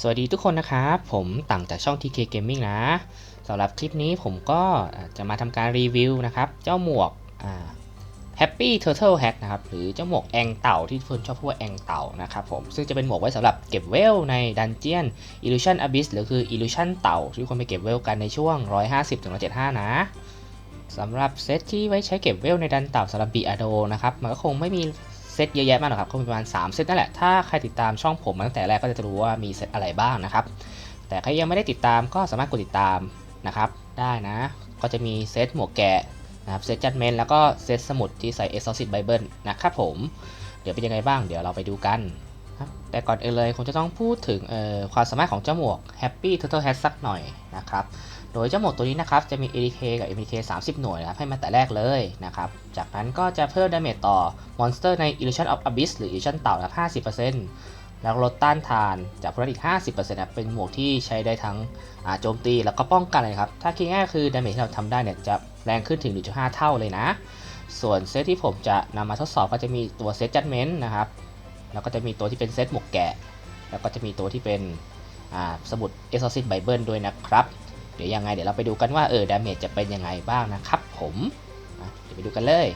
สวัสดีทุกคนนะครับ ผมต่างจากช่อง TK Gaming นะสำหรับคลิปนี้ผมก็จะมาทำการรีวิวนะครับ เจ้าหมวก Happy Turtle Hat นะครับ หรือเจ้าหมวกแองเต่าที่คนชอบพูดว่าแองเต่านะครับผม ซึ่งจะเป็นหมวกไว้สำหรับเก็บเวลในดันเจียน Illusion Abyss หรือคือ Illusion เต่า ที่คนไปเก็บเวลกันในช่วง 150-175 นะสำหรับเซตที่ไว้ใช้เก็บเวลในดันเต่าสำหรับบีอาโดนะครับ มันก็คงไม่มี เซตเยอะแยะมากหรอกครับก็มีประมาณ 3 เซตนั่นแหละ ถ้าใครติดตามช่องผมมาตั้งแต่แรกก็จะรู้ว่ามีเซตอะไรบ้างนะครับ แต่ใครยังไม่ได้ติดตามก็สามารถกดติดตามนะครับ ได้นะ ก็จะมีเซตหมวกแกะนะครับ เซตจัดเมนแล้วก็เซตสมุดที่ใส่ Exorcist Bible นะครับผม เดี๋ยวเป็นยังไงบ้าง เดี๋ยวเราไปดูกันครับแต่ก่อนอื่นเลยคงจะต้องพูดถึงความสามารถของเจ้าหมวก Happy Turtle Hat สักหน่อยนะครับ โดยเจ้าหมวกตัวนี้นะครับจะมี ADK กับ MDK 30 หน่วยนะครับให้มาแต่แรกเลยนะครับ จากนั้นก็จะเพิ่มดาเมจต่อมอนสเตอร์ใน Illusion of Abyss หรือ Illusion เต่านะครับ50%แล้วลดต้านทานจากพลังอีก 50%นะเป็นหมวกที่ใช้ได้ทั้งโจมตีแล้วก็ป้องกันเลยครับ ถ้าคิดง่ายคือดาเมจที่เราทำได้เนี่ยจะแรงขึ้นถึง 1.5 เท่าเลยนะ ส่วนเซตที่ผมจะนำมาทดสอบก็จะมีตัวเซตจัดเมนต์นะครับ แล้วก็จะมีตัวที่เป็นเซตหมวกแกะ แล้วก็จะมีตัวที่เป็นสมุด Exorcist Bible ด้วยนะครับ เดี๋ยวยังไงเดี๋ยวเราไปดูกันว่าเออดาเมจจะเป็นยังไงบ้างนะครับผมเดี๋ยวไปดูกันเลย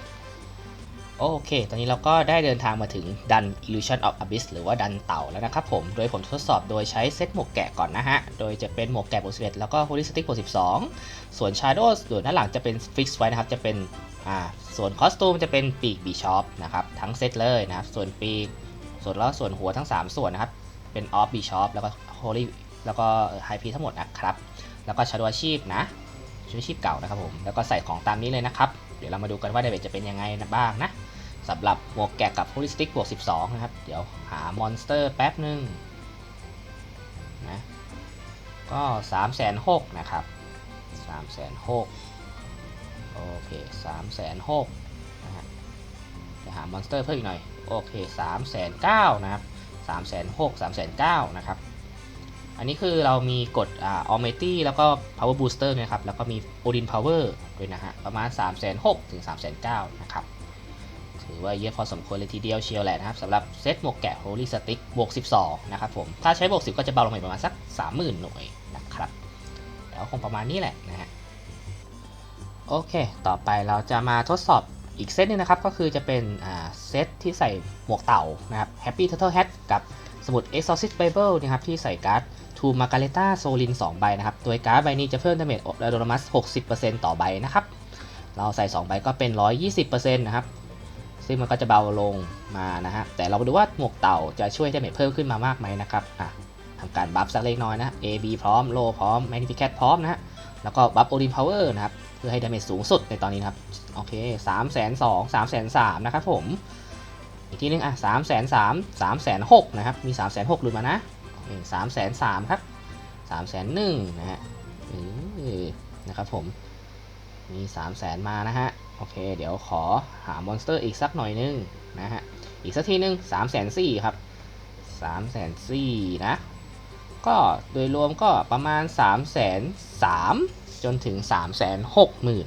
โอเค ตอนนี้เราก็ได้เดินทางมาถึงดัน Illusion of Abyss หรือว่าดันเต่าแล้วนะครับผม โดยผมทดสอบโดยใช้เซตหมวกแกะก่อนนะฮะ โดยจะเป็นหมวกแกะบวก11แล้วก็ Holy Stick บวก12 ส่วน Shadow ส่วนด้านหลังจะเป็น Fix ไว้นะครับ จะเป็น อ่า ส่วนคอสตูมจะเป็นปีกบีชอปนะครับ ทั้งเซตเลยนะครับ ส่วนปีก ส่วนแล้วส่วนหัวทั้ง 3 ส่วนนะครับ เป็น Off Bishop แล้วก็ Holy แล้วก็ High p ทั้งหมดนะครับ แล้วก็ชาดวชีพนะชาดวชีพเก่านะครับผมแล้วก็ใส่ของตามนี้เลยนะครับ เดี๋ยวเรามาดูกันว่าเดเวจจะเป็นยังไงนะบ้างนะสำหรับหมวกแกะกับโ o ลิสติกบวก 12 นะครับ เดี๋ยวหามอนสเตอร์แป๊บหนึ่งนะก็3 6 0 0 0นะครับ3 6 0 0 0โอเค3 6 0 0 0นะฮะจะหามอนสเตอร์เพิ่มอีกหน่อย โอเค3 9 0 0 0นะครับ3 6 0 0 0 3 9 0 0นะครับ อันนี้คือเรามีกดอ่า Almighty แล้วก็ Power Booster นะครับ แล้วก็มี Odin Power ด้วยนะฮะ ประมาณ 3 6 0 0 0ถึง 3 9 0 0นะครับ ถือว่าเยอะพอสมควรเลยทีเดียวเชียวแหละนะครับสำหรับเซตหมวกแกะ Holy Stick บวก 12 นะครับผม ถ้าใช้บวก 10 ก็จะเบาลงไปประมาณสัก 30,000 หน่วยนะครับ แล้วคงประมาณนี้แหละนะฮะ โอเค ต่อไปเราจะมาทดสอบอีกเซตนึงนะครับ ก็คือจะเป็นอ่าเซตที่ใส่หมวกเต่านะครับ Happy Turtle Hat กับสมุด Exorcist Bible นะครับที่ใส่การ์ด ทูมาการเลต้าโซลิน2ใบนะครับ โดยการ์ดใบนี้จะเพิ่มดาเมจอะโดนามัส60%ต่อใบนะครับ เราใส่ 2 ใบก็เป็น 120%นะครับ ซึ่งมันก็จะเบาลงมานะฮะ แต่เรามาดูว่าหมวกเต่าจะช่วยดาเมจเพิ่มขึ้นมามากไหมนะครับ อะทำการบัฟสักเล็กน้อยนะ AB พร้อม โลพร้อม Magnificat พร้อมนะฮะ แล้วก็บัฟโอลินพาวเวอร์นะครับ เพื่อให้ดาเมจสูงสุดในตอนนี้นะครับ โอเค3 2 0 0 0 3 3 0 0นะครับผม อีกทีนึงอะ3 3 0 0 0 3 6 0 0นะครับ มี3 6 0 0 0หลุดมานะ สามแสนสามครับสามแสนหนึ่งนะฮะนะครับผม มีสามแสนมานะฮะ โอเค เดี๋ยวขอหามอนสเตอร์อีกสักหน่อยนึงนะฮะ อีกสักทีนึงสามแสนสี่ครับสามแสนสี่นะ ก็โดยรวมก็ประมาณ3ามแสนสามจนถึง3ามแสนหกหมื่น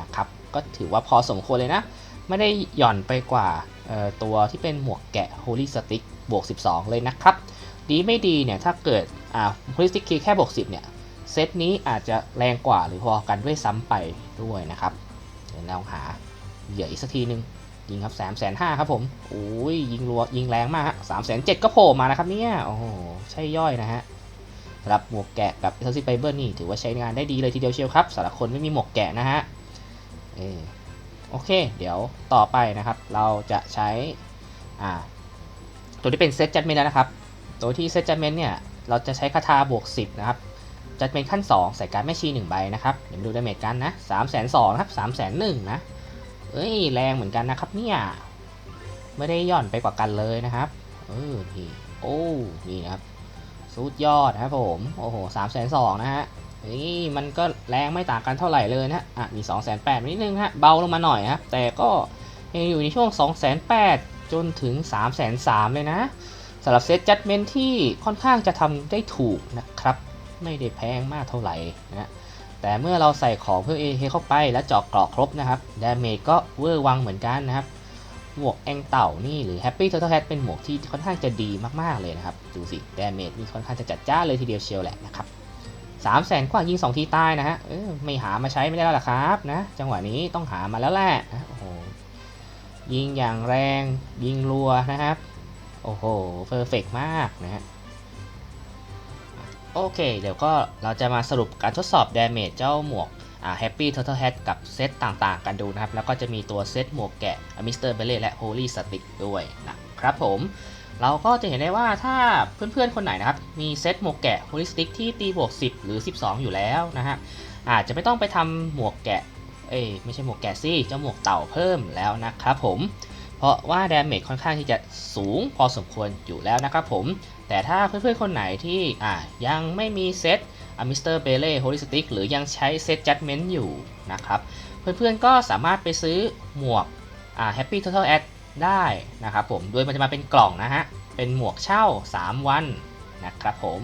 นะครับ ก็ถือว่าพอสมควรเลยนะ ไม่ได้หย่อนไปกว่าตัวที่เป็นหมวกแกะ Holy Stick บวก 12 เลยนะครับ ดีไม่ดีเนี่ยถ้าเกิดอ่าพลิสติกคีแค่บวก10เนี่ยเซตนี้อาจจะแรงกว่าหรือพอกันด้วยซ้ำไปด้วยนะครับเดี๋ยวเราหาเหยื่ออีกสักทีนึงยิงครับ3ามแสนห้าครับผมโอ้ยยิงรัวยิงแรงมากฮะสามแสนเจ็ดก็โผล่มานะครับเนี่ยโอ้โหใช่ย่อยนะฮะสำหรับหมวกแกะกับเอทซิไบเบิลนี่ถือว่าใช้งานได้ดีเลยทีเดียวเชียวครับสำหรับคนไม่มีหมวกแกะนะฮะเออโอเค เดี๋ยวต่อไปนะครับ เราจะใช้อ่าตัวที่เป็นเซตจัดเมนนะครับ ตัวที่เซจเมนเนี่ย เราจะใช้คาถาบวก 10 นะครับจัดเมนขั้น 2 ใส่การแม่ชี 1 ใบนะครับ เดี๋ยวดูดาเมจกันนะ3 2 0 0 0นะครับ3 1 0 0 0นะ เอ้ย แรงเหมือนกันนะครับเนี่ย ไม่ได้ย่อนไปกว่ากันเลยนะครับเออนี่โอ้นี่นะครับสุดยอดนะครับผม โอ้โห3 2 0 0 0นะฮะนี่มันก็แรงไม่ต่างกันเท่าไหร่เลยนะอะ มี2 8 0 0 0นิดนึงฮะ เบาลงมาหน่อยครับ แต่ก็ยังอยู่ในช่วง2 8 0 0 0จนถึง3 3 0 0 0เลยนะ สำหรับเซตจัดเมนที่ค่อนข้างจะทำได้ถูกนะครับ ไม่ได้แพงมากเท่าไหร่นะแต่เมื่อเราใส่ของเพื่อเอเข้าไปและเจาะเกราะครบนะครับดาเมจก็เวอร์วังเหมือนกันนะครับ หมวกแองเต่านี่หรือ Happy Turtle Hat เป็นหมวกที่ค่อนข้างจะดีมากๆเลยนะครับ ดูสิดาเมจนี่ค่อนข้างจะจัดจ้าเลยทีเดียวเชียวแหละนะครับสามแสนกว่ายิง 2 ทีตายนะฮะไม่หามาใช้ไม่ได้แล้วล่ะครับนะจังหวะนี้ต้องหามาแล้วแหละนะโอ้โหยิงอย่างแรงยิงรัวนะครับ โอ้โหเพอร์เฟกมากนะฮะโอเค เดี๋ยวก็เราจะมาสรุปการทดสอบดาเมจเจ้าหมวกอ่า Happy Turtle Hat กับเซตต่างๆ กันดูนะครับ แล้วก็จะมีตัวเซตหมวกแกะมิสเตอร์เบลเล่และ Holy Stick ด้วยนะครับผมเราก็จะเห็นได้ว่าถ้าเพื่อนๆ คนไหนนะครับ มีเซตหมวกแกะ Holy Stick ที่ตีบวก 10 หรือ 12 อยู่แล้วนะฮะอาจจะไม่ต้องไปทำหมวกแกะ เอ้ไม่ใช่หมวกแกะสิเจ้าหมวกเต่าเพิ่มแล้วนะครับผม เพราะว่าดาเมจค่อนข้างที่จะสูงพอสมควรอยู่แล้วนะครับผม แต่ถ้าเพื่อนๆคนไหนที่อ่ายังไม่มีเซตมิสเตอร์เบเล่โฮลิสติกหรือยังใช้เซตจัดเมนต์อยู่นะครับ เพื่อนๆก็สามารถไปซื้อหมวกอ่า Happy Total Ad ได้นะครับผม โดยมันจะมาเป็นกล่องนะฮะ เป็นหมวกเช่า 3 วันนะครับผม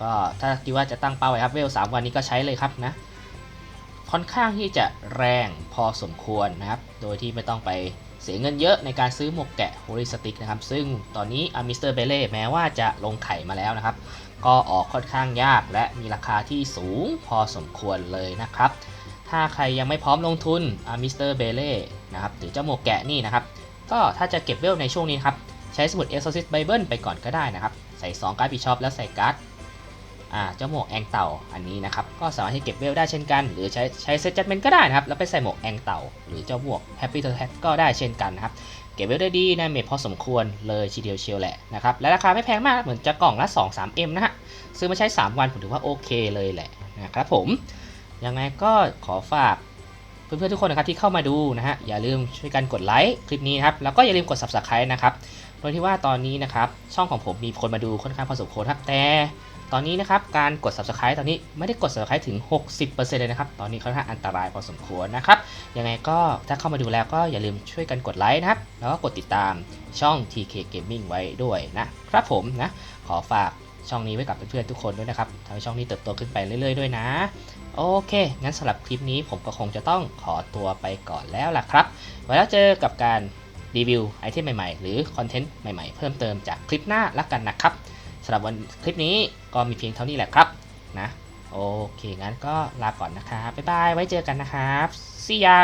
ก็ถ้าคิดว่าจะตั้งเป้าไว้ครับเวล 3 วันนี้ก็ใช้เลยครับนะ ค่อนข้างที่จะแรงพอสมควรนะครับ โดยที่ไม่ต้องไป เสียเงินเยอะในการซื้อหมวกแกะโฮลิสติกนะครับ ซึ่งตอนนี้มิสเตอร์เบเล่แม้ว่าจะลงไข่มาแล้วนะครับ ก็ออกค่อนข้างยากและมีราคาที่สูงพอสมควรเลยนะครับ ถ้าใครยังไม่พร้อมลงทุนอามิสเตอร์เบเล่นะครับหรือเจ้าหมวกแกะนี่นะครับ ก็ถ้าจะเก็บเวลในช่วงนี้ครับ ใช้สมุด Exorcist Bible ไปก่อนก็ได้นะครับ ใส่ 2 การ์ดบิชอปแล้วใส่การ์ด เจ้าหมวกแองเต่าอันนี้นะครับก็สามารถที่เก็บเวลได้เช่นกัน หรือใช้ใช้เซตจัดเมนก็ได้นะครับแล้วไปใส่หมวกแองเต่า หรือเจ้าหมวก Happy t u r t l e ก็ได้เช่นกันนะครับเก็บเวลได้ดีนะเมจพอสมควรเลยทีเดียวเชียวแหละนะครับและราคาไม่แพงมากเหมือนจะกล่องละ 2-3M นะฮะซื้อมาใช้ 3 วันผมถือว่าโอเคเลยแหละนะครับผมยังไงก็ขอฝากเพื่อนๆทุกคนนะครับที่เข้ามาดูนะฮะอย่าลืมช่วยกันกดไลค์คลิปนี้นครับแล้วก็อย่าลืมกด subscribe นะครับโดยที่ว่าตอนนี้นะครับช่องของผมมีคนมาดูค่อนข้างพอสมควรครับแต่ ตอนนี้นะครับการกด subscribe ตอนนี้ไม่ได้กด subscribe ถึง 60%เลยนะครับ ตอนนี้ค่อนข้างอันตรายพอสมควรนะครับ ยังไงก็ถ้าเข้ามาดูแล้วก็อย่าลืมช่วยกันกดไลค์นะครับ แล้วก็กดติดตามช่อง TK Gaming ไว้ด้วยนะครับผมนะ ขอฝากช่องนี้ไว้กับเพื่อนๆทุกคนด้วยนะครับทำให้ช่องนี้เติบโตขึ้นไปเรื่อย ๆ ด้วยนะ โอเค งั้นสำหรับคลิปนี้ผมก็คงจะต้องขอตัวไปก่อนแล้วล่ะครับไว้แล้วเจอกับการรีวิวไอเทมใหม่ๆ หรือคอนเทนต์ใหม่ๆ เพิ่มเติมจากคลิปหน้าละกันนะครับ สำหรับวันคลิปนี้ก็มีเพียงเท่านี้แหละครับนะโอเคงั้นก็ลาก่อนนะครับบ๊ายบายไว้เจอกันนะครับ see ya